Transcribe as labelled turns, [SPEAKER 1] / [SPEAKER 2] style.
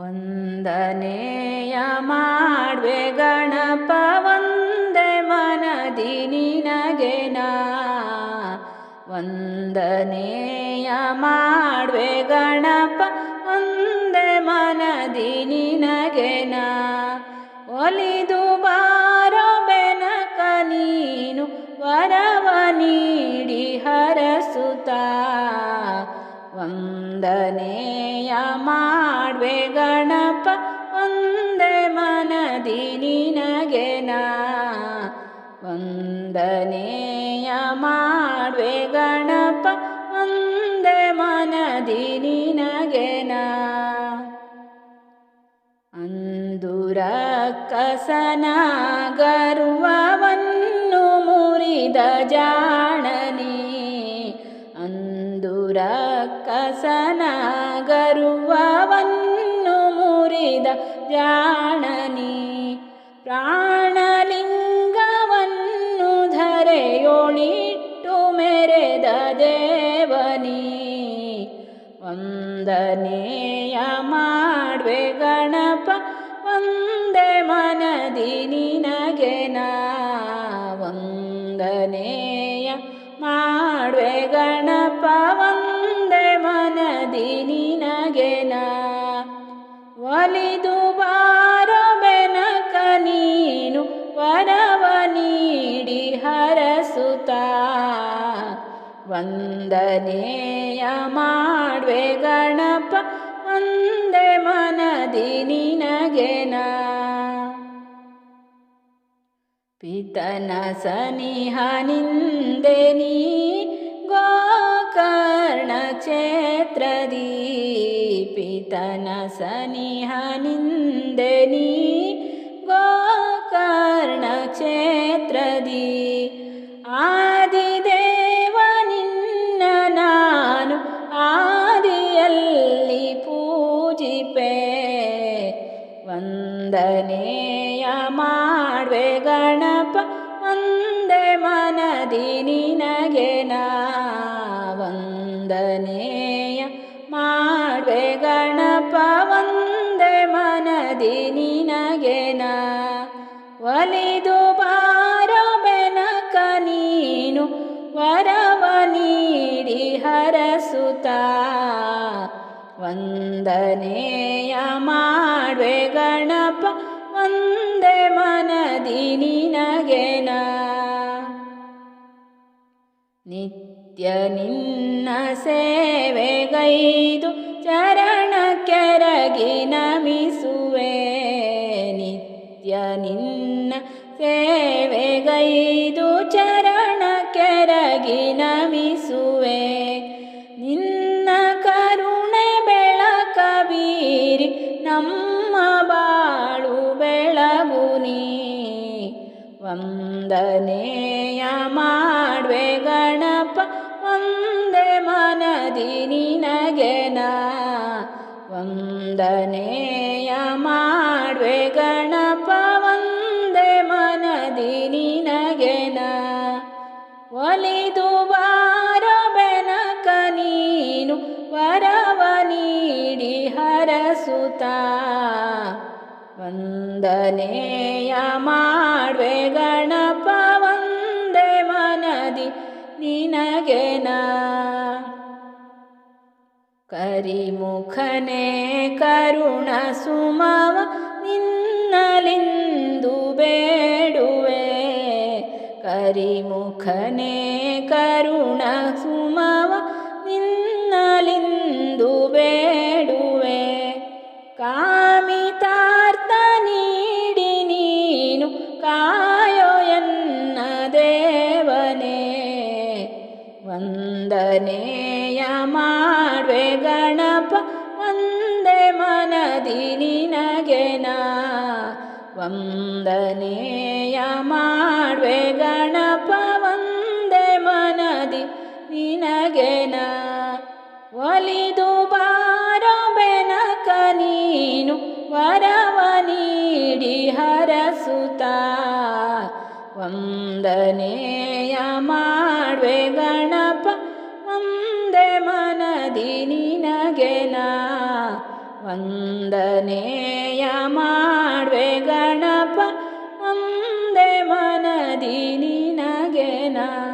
[SPEAKER 1] ವಂದನೆಯ ಮಾಡ್ವೆ ಗಣಪ ವಂದೆ ಮನದಿ ನಿನಗೆ ನಾ. ವಂದನೆಯ ಮಾಡ್ವೆ ಗಣಪ ವಂದೆ ಮನದಿ ನಿನಗೆ ವಂದನೆಯ ಮಾಡ್ವೆ ಗಣಪ, ಒಂದೇ ಮನದಿ ನಿನಗೆ ನಾ. ವಂದನೆಯ ಮಾಡ್ವೆ ಗಣಪ, ಒಂದೇ ಮನದಿ ನಿನಗೆ ನಾ. ಅಂದುರ ಕಸನ ಗರ್ವವನ್ನು ಮುರಿದ ಜಾಣನಿ. ಅಂದುರ ಕಸನ ಗರ್ವವನ್ನು ಮುರಿದ ಜಾಣನಿ ಪ್ರಾಣಲಿಂಗವನ್ನು ಧರೆಯೊಳಿಟ್ಟು ಮೆರೆದ ದೇವನಿ ವಂದನೆಯ ಮಾಡ್ವೆ ಗಣಪ ಒಂದೇ ಮನದಿ ಮನದಿ ನಿನಗೆ ನಾ ಒಲಿದು ಬಾರೋ ಬೆನಕ ನೀನು ವರವ ನೀಡಿ ಹರಸುತ. ವಂದನೆಯ ಮಾಡ್ವೆ ಗಣಪ, ಒಂದೆ ಮನದಿ ನಿನಗೆ ನಾ ಪಿತನ ಸನಿಹ ನಿಂದೆ ನೀ ಗೋಕರ್ಣ ಕ್ಷೇತ್ರದಿ ಪಿತನ ಸನಿಹ ನಿಂದೆ ನೀ ಗೋಕರ್ಣ ಕ್ಷೇತ್ರದಿ ಆದಿದೇವ ನಿನ್ನ ನಾನು ಆದಿಯಲ್ಲಿ ಪೂಜಿಪೆ ವಂದನೆಯ ಮಾಡುವೆ ಗಣಪ ಒಂದೇ ಮನದಿ ನಿನಗೆ ನಾ ವಂದನೆಯ ಮಾಡುವೆ ಗಣಪ ಒಂದೇ ಮನದಿ ನಿನಗೆನ. ಒಲಿದು ಬಾರೋ ಬೆನಕ ನೀನು, ವರವ ನೀಡಿ ಹರಸುತ. ವಂದನೆಯ ಮಾಡುವೆ ಗಣಪ ಒಂದೇ ಮನದಿ ನಿನಗೆನ. ನಾ ನಿತ್ಯ ನಿನ್ನ ಸೇವೆಗೈದು ಚರಣ ಕೆರಗಿ ನಮಿಸುವೆ. ನಿತ್ಯ ನಿನ್ನ ಸೇವೆಗೈದು ಚರಣ ಕೆರಗಿ ನಮಿಸುವೆ. ನಿನ್ನ ಕರುಣೆ ಬೆಳಕ ನಮ್ಮ ಬಾಳು ಬೆಳಗುನಿ ವಂದನೆಯ ಮಾಡ್ವೆ ವಂದನೆಯ ಮಾಡ್ವೆ ಗಣಪ ಒಂದೇ ಮನದಿ ನಿನಗೆನ. ಒಲಿದು ಬಾರ ಬೆನಕ ನೀನು ವರವ ನೀಡಿ ಹರಸುತ. ವಂದನೆಯ ಮಾಡ್ವೆ ಗಣಪ ಒಂದೇ ಮನದಿ ನಿನಗೆ കരിമുഖനെ കരുണ സുമവ നിന്നലിന്തു ബേടുവേ കരിമുഖനെ കരുണ സുമവ നിന്നലിന്തു ബേടുവേ കാമിതാർത്ത നീടി നീനു കായോ എന്ന ദേവനെ വന്ദനേ ನಿನಗೆ ನಾ ವಂದನೆಯ ಮಾಡ್ವೆ. ಗಣಪ ವಂದೆ ಮನದಿ ನಿನಗೆ ನಾ. ಒಲಿದು ಬಾರೋ ಬೆನಕ ನೀನು ವರವ ನೀಡಿ ಹರಸುತ. ವಂದನೆಯ ಮಾಡ್ವೆ. ಗಣಪ ಒಂದೇ ಮನದಿ ನಿನಗೆ ವಂದನೆಯ ಮಾಡ್ವೆ ಗಣಪ ಅಂದೆ ಮನದಿ ನಿನಗೆ ನಾ.